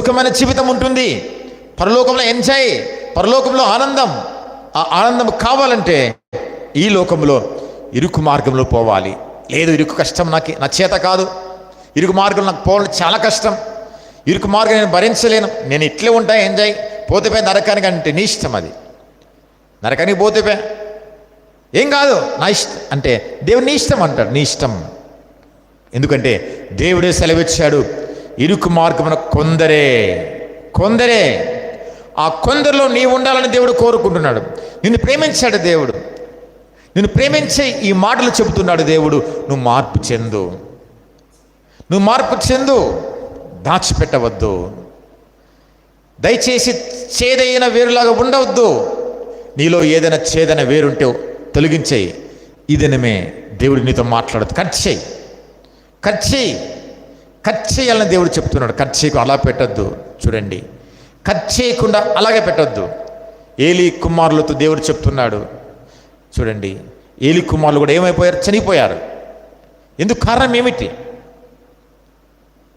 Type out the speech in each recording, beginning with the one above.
సుఖమైన జీవితం ఉంటుంది. పరలోకంలో ఎంజాయ్ పరలోకంలో ఆనందం. ఆ ఆనందం కావాలంటే ఈ లోకంలో ఇరుకు మార్గంలో పోవాలి. లేదు ఇరుకు కష్టం నాకు నా చేత కాదు. ఇరుకు మార్గం నాకు పోవడం చాలా కష్టం. ఇరుకు మార్గం నేను భరించలేను. నేను ఇట్లే ఉంటా ఎంజాయ్. పోతే నరకానికి అంటే నీ ఇష్టం అది. నరకానికి పోతే ఏం కాదు నా ఇష్టం అంటే దేవుడు నీ ఇష్టం అంటాడు నీ ఇష్టం. ఎందుకంటే దేవుడే సెలవిచ్చాడు. ఇరుకు మార్గమున కొందరే. కొందరే. ఆ కొందరిలో నీ ఉండాలని దేవుడు కోరుకుంటున్నాడు. నిన్ను ప్రేమించాడు దేవుడు. నిన్ను ప్రేమించే ఈ మాటలు చెబుతున్నాడు దేవుడు. నువ్వు మార్పు చెందు. నువ్వు మార్పు చెందు. దాచిపెట్టవద్దు. దయచేసి చేదైన వేరులాగా ఉండవద్దు. నీలో ఏదైనా చేదైన వేరుంటే తొలగించేయి. ఈ దినమే దేవుడు నీతో మాట్లాడదు. కట్ చేయి. కట్ చేయి. కట్ చేయాలని దేవుడు చెప్తున్నాడు. కట్ చేయకు అలా పెట్టద్దు. చూడండి. కట్ చేయకుండా అలాగే పెట్టొద్దు. ఏలి కుమారులతో దేవుడు చెప్తున్నాడు. చూడండి. ఏలి కుమారులు కూడా ఏమైపోయారు? చనిపోయారు. ఎందుకు కారణం ఏమిటి?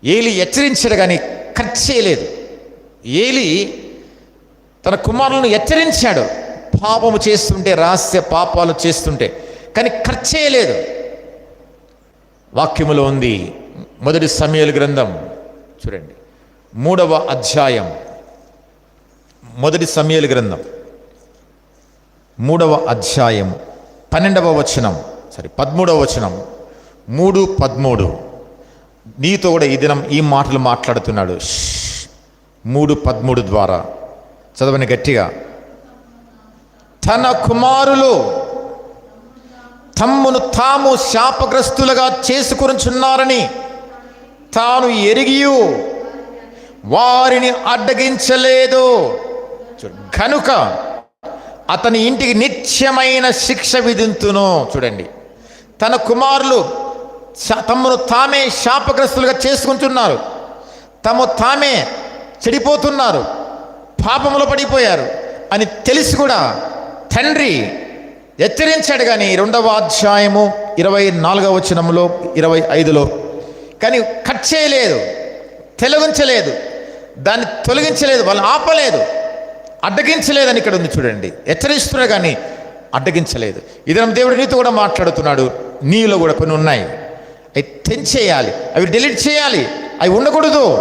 ఏలి హెచ్చరించాడు కానీ కట్ చేయలేదు ఏలి తన కుమారులను హెచ్చరించాడు. పాపము చేస్తుంటే రహస్య పాపాలు చేస్తుంటే కానీ కట్ చేయలేదు వాక్యములో ఉంది మొదటి సమయలు గ్రంథం. చూడండి. మూడవ అధ్యాయం. మొదటి సమయలు గ్రంథం. మూడవ అధ్యాయం. పన్నెండవ వచనం. సారీ పదమూడవ వచనం. మూడు పదమూడు. నీతో కూడా ఈ దినం ఈ మాటలు మాట్లాడుతున్నాడు. మూడు పదమూడు ద్వారా. చదవని గట్టిగా. తన కుమారులు తమ్మును తాము శాపగ్రస్తులుగా చేసుకునిచున్నారని తాను ఎరిగియు. వారిని అడ్డగించలేదు. కనుక అతని ఇంటికి నిత్యమైన శిక్ష విధింతును. చూడండి. తన కుమారులు తమను తామే శాపగ్రస్తులుగా చేసుకుంటున్నారు. తమ తామే చెడిపోతున్నారు. పాపములో పడిపోయారు అని తెలిసి కూడా తండ్రి హెచ్చరించాడు కానీ రెండవ అధ్యాయము ఇరవై నాలుగవ వచనంలో ఇరవై ఐదులో. కానీ కట్ చేయలేదు తొలగించలేదు దాన్ని తొలగించలేదు వాళ్ళు ఆపలేదు అడ్డగించలేదని ఇక్కడ ఉంది చూడండి. హెచ్చరిస్తున్నా కానీ అడ్డగించలేదు. ఇదనం దేవుడి నీతో కూడా మాట్లాడుతున్నాడు. నీలో కూడా కొన్ని ఉన్నాయి. అవి తెంచేయాలి. అవి డిలీట్ చేయాలి. అవి ఉండకూడదు.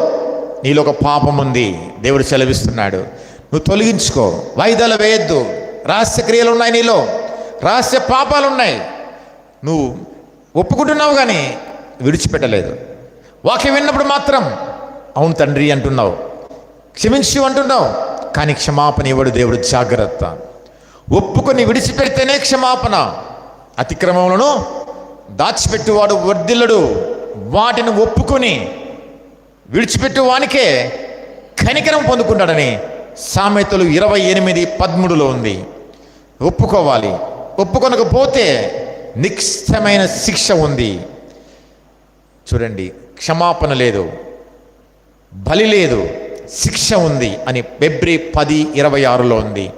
నీలో ఒక పాపం ఉంది. దేవుడు సెలవిస్తున్నాడు. నువ్వు తొలగించుకో. వాయిదాలు వేయొద్దు. రహస్య క్రియలు ఉన్నాయి నీలో. రహస్య పాపాలు ఉన్నాయి. నువ్వు ఒప్పుకుంటున్నావు కానీ విడిచిపెట్టలేదు. వాక్యం విన్నప్పుడు మాత్రం అవును తండ్రి అంటున్నావు. క్షమించు అంటున్నావు. కానీ క్షమాపణ ఇవ్వడు దేవుడు జాగ్రత్త. ఒప్పుకొని విడిచిపెడితేనే క్షమాపణ. అతిక్రమములను దాచిపెట్టువాడు వర్ధిల్లడు. వాటిని ఒప్పుకొని విడిచిపెట్టు వానికే కనికరం పొందుకుంటాడని సామెతలు ఇరవై ఎనిమిది పదమూడులో ఉంది. ఒప్పుకోవాలి. ఒప్పుకొనకపోతే నిశ్చయమైన శిక్ష ఉంది. చూడండి క్షమాపణ లేదు బలి లేదు శిక్ష ఉంది అని ఫిబ్రి పది ఇరవై ఆరులో ఉంది.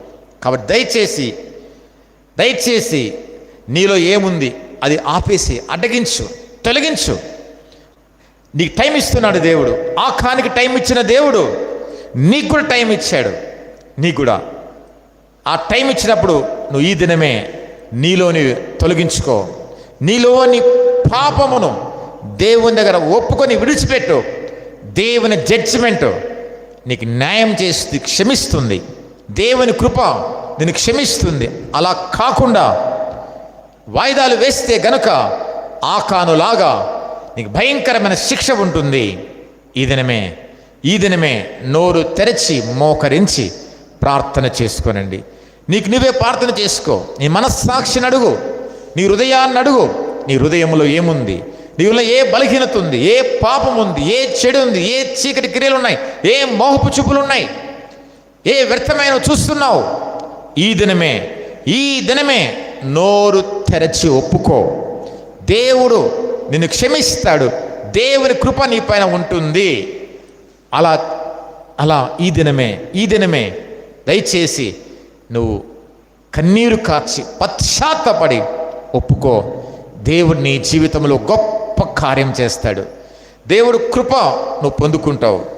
కాబట్టి దయచేసి దయచేసి నీలో ఏముంది అది ఆపేసి అడ్డగించు తొలగించు. నీకు టైం ఇస్తున్నాడు దేవుడు ఆ కానికి టైం ఇచ్చిన దేవుడు నీకు కూడా టైం ఇచ్చాడు నీకు కూడా. ఆ టైం ఇచ్చినప్పుడు నువ్వు ఈ దినమే నీలోని తొలగించుకో నీలోని పాపమును దేవుని దగ్గర ఒప్పుకొని విడిచిపెట్టు. దేవుని జడ్జిమెంట్ నీకు న్యాయం చేస్తుంది క్షమిస్తుంది. దేవుని కృప నిన్ను క్షమిస్తుంది. అలా కాకుండా వాయిదాలు వేస్తే గనుక ఆకానులాగా నీకు భయంకరమైన శిక్ష ఉంటుంది. ఈ దినమే ఈ దినమే నోరు తెరచి మోకరించి ప్రార్థన చేసుకోనండి. నీకు నువ్వే ప్రార్థన చేసుకో. నీ మనస్సాక్షిని అడుగు. నీ హృదయాన్ని అడుగు. నీ హృదయంలో ఏముంది? నీవులో ఏ బలహీనత ఉంది ఏ పాపం ఉంది ఏ చెడు ఉంది ఏ చీకటి క్రియలు ఉన్నాయి ఏ మోహపు చూపులు ఉన్నాయి ఏ వ్యర్థమైన చూస్తున్నావు ఈ దినమే ఈ దినమే నోరు తెరచి ఒప్పుకో. దేవుడు నిన్ను క్షమిస్తాడు దేవుని కృప నీ పైన ఉంటుంది. అలా అలా ఈ దినమే ఈ దినమే దయచేసి నువ్వు కన్నీరు కార్చి పశ్చాత్తపడి ఒప్పుకో. దేవుడు నీ జీవితంలో గొప్ప కార్యం చేస్తాడు. దేవుడు కృప నువ్వు పొందుకుంటావు.